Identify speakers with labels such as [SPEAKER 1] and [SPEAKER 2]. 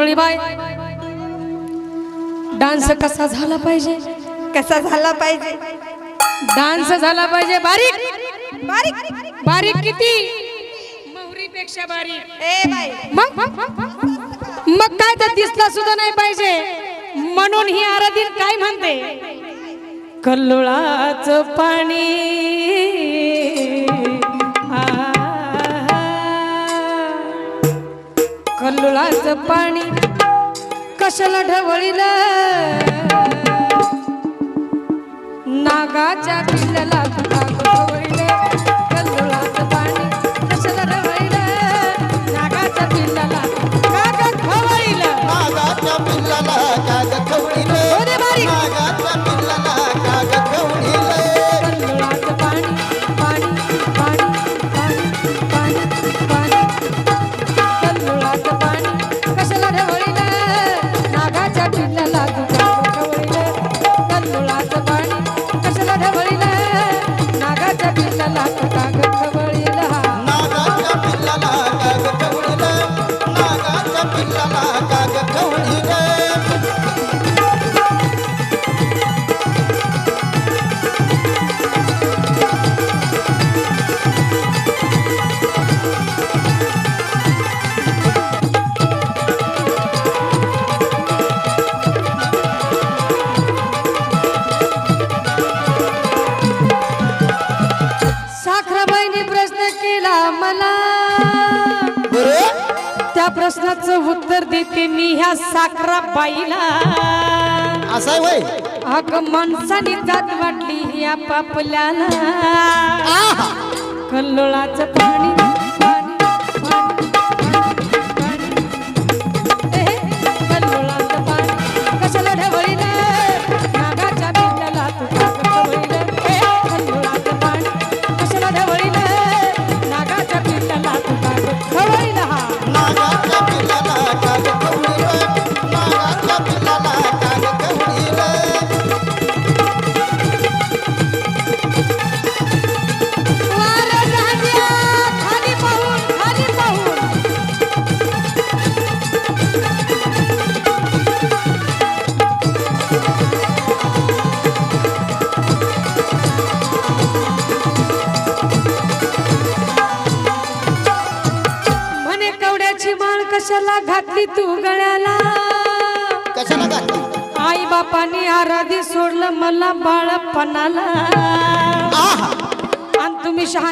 [SPEAKER 1] मंडळी bye dance कसा झाला पाहिजे?
[SPEAKER 2] कसा झाला पाहिजे?
[SPEAKER 1] डान्स झाला पाहिजे. बारीक.
[SPEAKER 2] बारीक.
[SPEAKER 1] बारीक किती? पेक्षा बारीक.
[SPEAKER 2] ए बाई.
[SPEAKER 1] मग? मग काय तर दिसला सुद्धा नाही पाहिजे. म्हणून ही आराधीन काय म्हणते? कल्लोळाच पाणी. कल्लोळाच पाणी कशाला ढवळील? नागाच्या पिल्ल्याला त्या प्रश्नाचं उत्तर देते मी ह्या साखराबाईला
[SPEAKER 3] असं आहे वय.
[SPEAKER 1] अग माणसाने जात वाटली या पापल्याला. कल्लोळाचं पाणी कवड्याची माळ कशाला घातली तू गळ्याला?
[SPEAKER 3] कशाला घातली?
[SPEAKER 1] आई बापाने आराधी सोडलं मला बाळपणाला. आणि तुम्ही शहाण